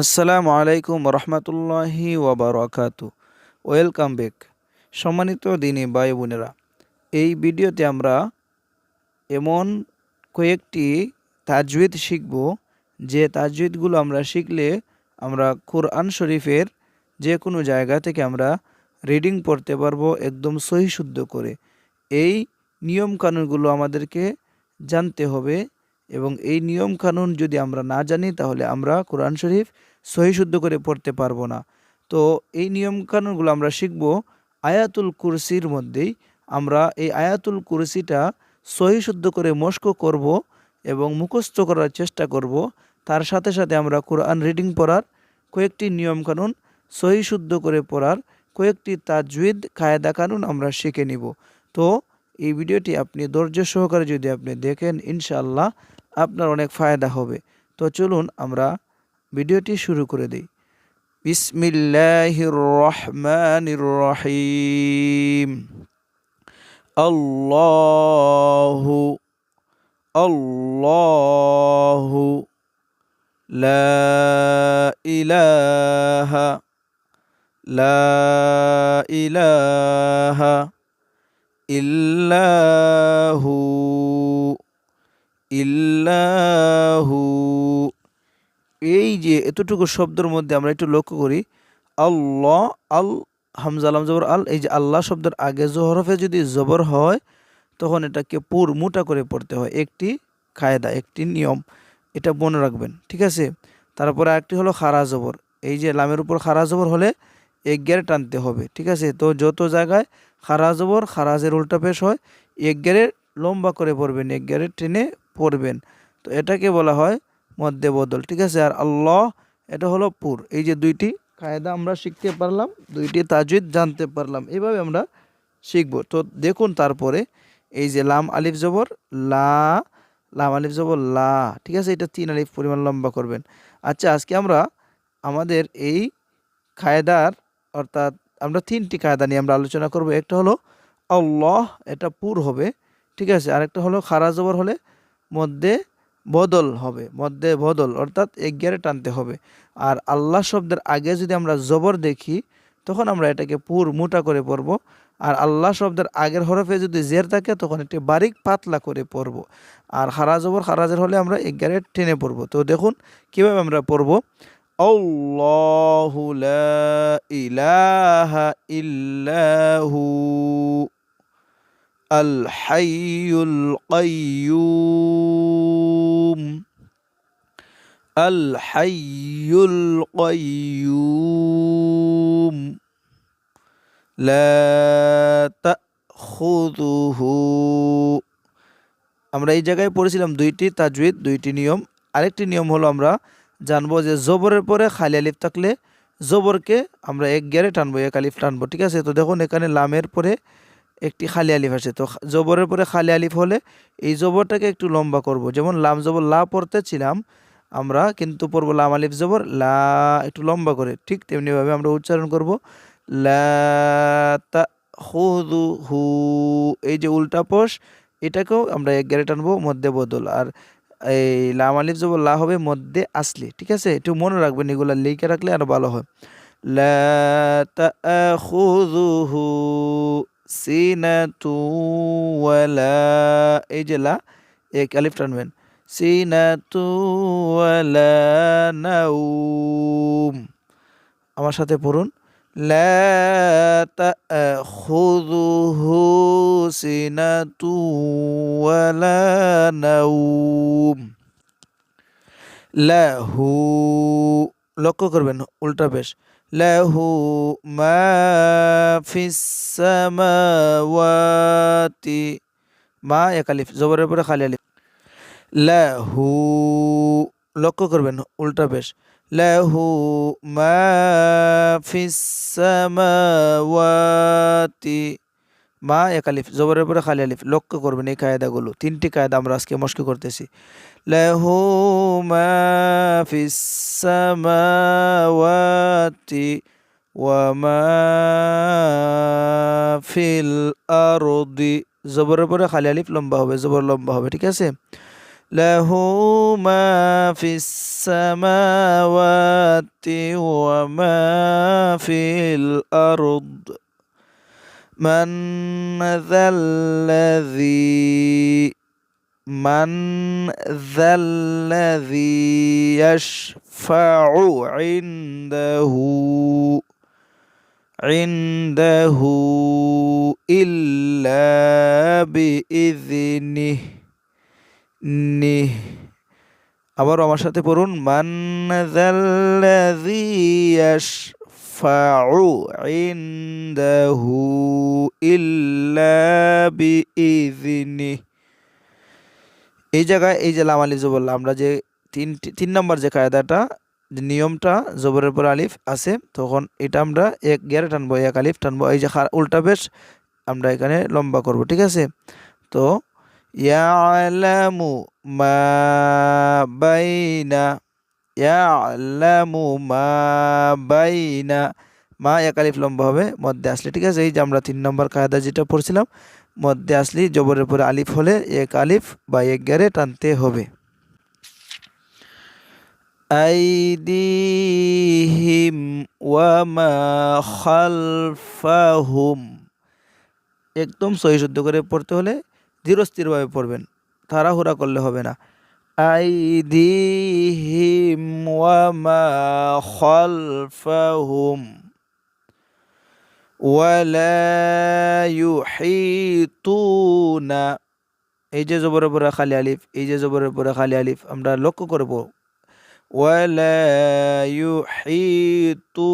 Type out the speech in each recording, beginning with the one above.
আসসালামু আলাইকুম রহমতুল্লাহি ওবরাকাতু ওয়েলকাম ব্যাক। সম্মানিত দিনী ভাই বোনেরা, এই ভিডিওতে আমরা এমন কয়েকটি তাজউদ শিখব, যে তাজউদগুলো আমরা শিখলে আমরা কোরআন শরীফের যে কোনো জায়গা থেকে আমরা রিডিং পড়তে পারব একদম সহি শুদ্ধ করে। এই নিয়ম কানুনগুলো আমাদেরকে জানতে হবে এবং এই নিয়ম কানুন যদি আমরা না জানি তাহলে আমরা কোরআন শরীফ সহি শুদ্ধ করে পড়তে পারব না। তো এই নিয়ম কানুনগুলো আমরা শিখব আয়াতুল কুরসির মধ্যেই। আমরা এই আয়াতুল কুরসিটা সহি শুদ্ধ করে মস্ক করব এবং মুখস্থ করার চেষ্টা করব। তার সাথে সাথে আমরা কোরআন রিডিং পড়ার কয়েকটি নিয়ম কানুন সহি শুদ্ধ করে পড়ার কয়েকটি তাজউদ কায়দা কানুন আমরা শিখে নিব। তো এই ভিডিওটি আপনি ধৈর্য সহকারে যদি আপনি দেখেন, ইনশাআল্লাহ আপনার অনেক ফায়দা হবে। তো চলুন আমরা ভিডিওটি শুরু করে দিই। বিসমিল্লাহির রহমানির রহিম। আল্লাহু আল্লাহু, লা ইলাহা লা ইলাহা ইল্লাহু ইল্লাহু। এই যে এতটুকু শব্দের মধ্যে আমরা একটু লক্ষ্য করি আল্লাহ আল হামজালাম জবর, আল, এই যে আল্লাহ শব্দের আগে জহরফে যদি জবর হয়, তখন এটাকে পুর, মোটা করে পড়তে হয়। একটি কায়দা, একটি নিয়ম, এটা মনে রাখবেন, ঠিক আছে? তারপরে একটি হলো খারা জবর। এই যে লামের উপর খারা জবর হলে এক গেরে টানতে হবে, ঠিক আছে? তো যত জায়গায় খারা জবর, খারাজের উল্টা পেশ হয়, এক গেরে লম্বা করে পড়বেন, এক গেরে টেনে পড়বেন। তো এটাকে বলা হয় মধ্যে বদল, ঠিক আছে? আর আল্লাহ, এটা হলো পুর। এই যে দুইটি কায়দা আমরা শিখতে পারলাম, দুইটি তাজুদ জানতে পারলাম এইভাবে আমরা শিখব। তো দেখুন তারপরে, এই যে লাম আলিফ জবর, লা, লাম আলিফ জবর, লা, ঠিক আছে? এটা তিন আলিফ পরিমাণ লম্বা করবেন। আচ্ছা আজকে আমরা আমাদের এই কায়দার, অর্থাৎ আমরা তিনটি কায়দা নিয়ে আমরা আলোচনা করব। একটা হলো আল্লাহ, এটা পুর হবে, ঠিক আছে? আরেকটা হলো খারা জবর হলে মধ্যে বদল হবে, মধ্যে বদল, অর্থাৎ এগিয়ারে টানতে হবে। আর আল্লাহ শব্দের আগে যদি আমরা জবর দেখি, তখন আমরা এটাকে পুর মোটা করে পড়ব আর আল্লাহ শব্দের আগের হরফে যদি জের থাকে, তখন একটি বারিক পাতলা করে পড়ব আর হারা জবর হারাজের হলে আমরা এগারে টেনে পড়ব তো দেখুন, কীভাবে আমরা পড়ব অল্লাহু ইলাহা আল হাইয়ুল কাইয়ুম الحي القيوم لا تأخذه আমরা এই জায়গায় পড়েছিলাম দুইটি তাজউদ দুইটি নিয়ম আরেকটি নিয়ম হলো আমরা জানবো যে জবরের পরে খালি আলিফ থাকলে জবরকে আমরা এক গিয়ারে টানবো এক আলিফ টানবো ঠিক আছে তো দেখুন এখানে লামের পরে একটি খালি আলিফ আছে তো জবরের পরে খালি আলিফ হলে এই জবরটাকে একটু লম্বা করব। যেমন লাম জবর লা পড়তেছিলাম আমরা, কিন্তু পড়ব লাম আলিফ জবর, লা একটু লম্বা করে। ঠিক তেমনিভাবে আমরা উচ্চারণ করব, লা তা হুদু হু। এই যে উল্টা পোষ, এটাকেও আমরা এক গেড়ে টানবো, মধ্যে বদল। আর এই লাম আলিফ জবর লা হবে মধ্যে আসলে। ঠিক আছে? একটু মনে রাখবেন এগুলো, লিখে রাখলে আরও ভালো হয়। লা তা সিনাতু ওয়ালা, এই যে লা, এক আলিফ টানবেন, সিনাতু ওয়ালা নাউম আমার সাথে পড়ুন, লা তাখুযুহু সিনাতু ওয়ালা নাউম লাহু, লক্ষ্য করবেন, উল্টা বেশ। লাহু মা في السماوات মা এক আলিফ, জবরের পরে খালি আলিফ। লাহু লক্ষ্য করবেন, উল্টা বেশ। লাহু মা ফিস সামাওয়াতি মা এক আলিফ, জবরের পরে খালি আলিফ, লক্ষ্য করবেন এই কায়দাগুলো। তিনটি কায়দা আমরা আজকে মস্কি করতেছি। লাহু মা ফিল আরদি। জবরের পরে খালি আলিফ, লম্বা হবে, জবর লম্বা হবে, ঠিক আছে? লাহু মা ফিল আরদ। من ذا الذي من ذا الذي يشفع عنده عنده إلا بإذنه নে আবার আমার সাথে পড়ুন মান যাল্লাযী ইনদাহু ইল্লা বিইذনিহি এই জায়গায়, এই যে লাম আলিফ জবর আমরা যে তিন তিন নম্বর যে কায়দাটা, যে নিয়মটা জবরের পর আলিফ আছে, তখন এটা আমরা এক গিয়ারে টানবো, এক আলিফ টানবো। এই যে উল্টা বেশ, আমরা এখানে লম্বা করব, ঠিক আছে? তো, ইয়ালামু মা বাইনা ইয়ালামু মা বাইনা মা এক আলিফ লম্বা হবে, মধ্যে আসলে, ঠিক আছে? এই যে আমরা তিন নম্বর কায়দা যেটা পড়ছিলাম, মধ্যে আসলে জবরের পরে আলিফ হলে এক আলিফ বা এক গ্যারে টানতে হবে। আইদিহিম ওয়ামা খালফাহুম। একদম সহি শুদ্ধ করে পড়তে হলে ধীরস্থিরভাবে পড়বেন, তাড়াহুড়া করলে হবে না। আইদিহিম ওয়ামা খালফাহুম ওয়ালা ইউহিতুনা এই যে জবরের পরে খালি আলিফ, এই যে জবরের পরে খালি আলিফ, আমরা লক্ষ্য করব। ওয়ালা ইউহিতুনা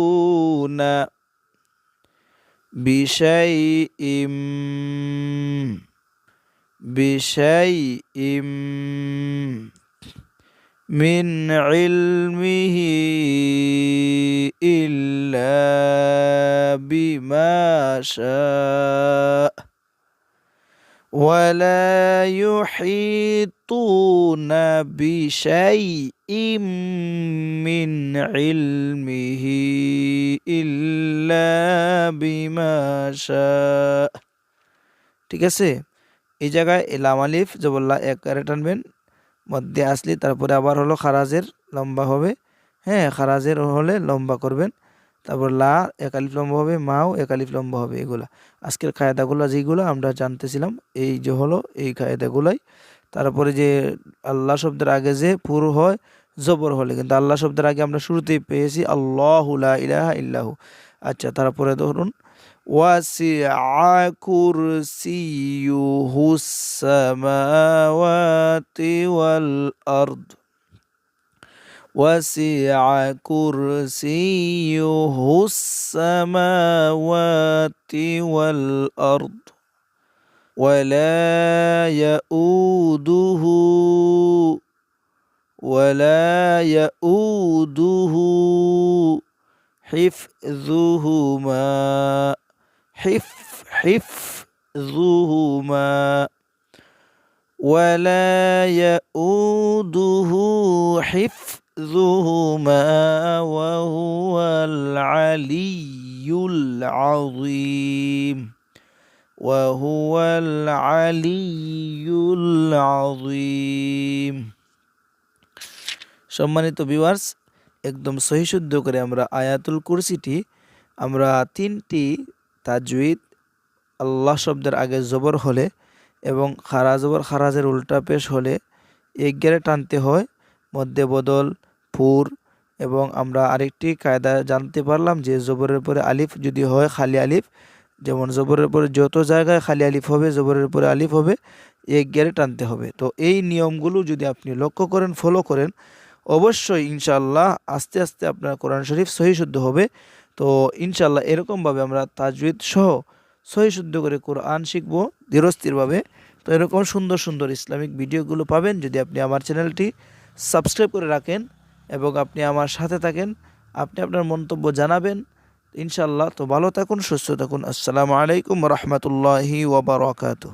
বিশাইইম বিশাইইম من علمه إلا بما شاء ولا يحيطون بشيء من علمه إلا بما شاء ঠিক আছে এই জায়গায় এলাম আলিফ জবল্লা এক টানবেন, মধ্যে আসলে, তারপরে আবার হলো খারাজের, লম্বা হবে হ্যাঁ খারাজের হলে লম্বা করবেন, তারপর লা একালিফ লম্বা হবে, মাও একালিফ লম্বা হবে, এগুলা। আজকের কায়দাগুলো যেগুলো আমরা জানতেছিলাম, এই যে হলো এই কায়দাগুলাই তারপরে যে আল্লাহ শব্দের আগে যে পুর হয়, জবর হলে, কিন্তু আল্লাহ শব্দের আগে আমরা শুরুতেই পেয়েছি, আল্লাহ ইলাহা ইল্লাহু। আচ্ছা তারপরে ধরুন وسع كرسيه السماوات والأرض. وسع كرسيه السماوات والأرض. ولا يؤوده ولا يؤوده حفظهما حف حفظهما ولا يؤوده حفظهما وهو العلي العظيم وهو العلي العظيم সম্মানিত ভিউয়ার্স একদম সহিশুদ্ধ করে আমরা আয়াতুল কুরসিটি আমরা তিনটি তাজুইদ আল্লাহ শব্দের আগে জবর হলে এবং খারা জবর খারাজের উল্টা পেশ হলে এক গেরে টানতে হয়, মধ্যে বদল ফুর এবং আমরা আরেকটি কায়দা জানতে পারলাম যে জবরের পরে আলিফ যদি হয় খালি আলিফ, যেমন জবরের পরে যত জায়গায় খালি আলিফ হবে, জবরের পরে আলিফ হবে, এক গেরে টানতে হবে। তো এই নিয়মগুলো যদি আপনি লক্ষ্য করেন ফলো করেন, অবশ্যই ইনশাল্লাহ আস্তে আস্তে আপনার কোরআন শরীফ সহি শুদ্ধ হবে। তো ইনশাল্লাহ এরকমভাবে আমরা তাজবিদ সহ সহি শুদ্ধ করে কোরআন শিখব ধীরস্থিরভাবে। তো এরকম সুন্দর সুন্দর ইসলামিক ভিডিওগুলো পাবেন যদি আপনি আমার চ্যানেলটি সাবস্ক্রাইব করে রাখেন এবং আপনি আমার সাথে থাকেন, আপনি আপনার মন্তব্য জানাবেন ইনশাল্লাহ তো ভালো থাকুন, সুস্থ থাকুন। আসসালামু আলাইকুম রহমতুল্লাহি ওবরাকাতু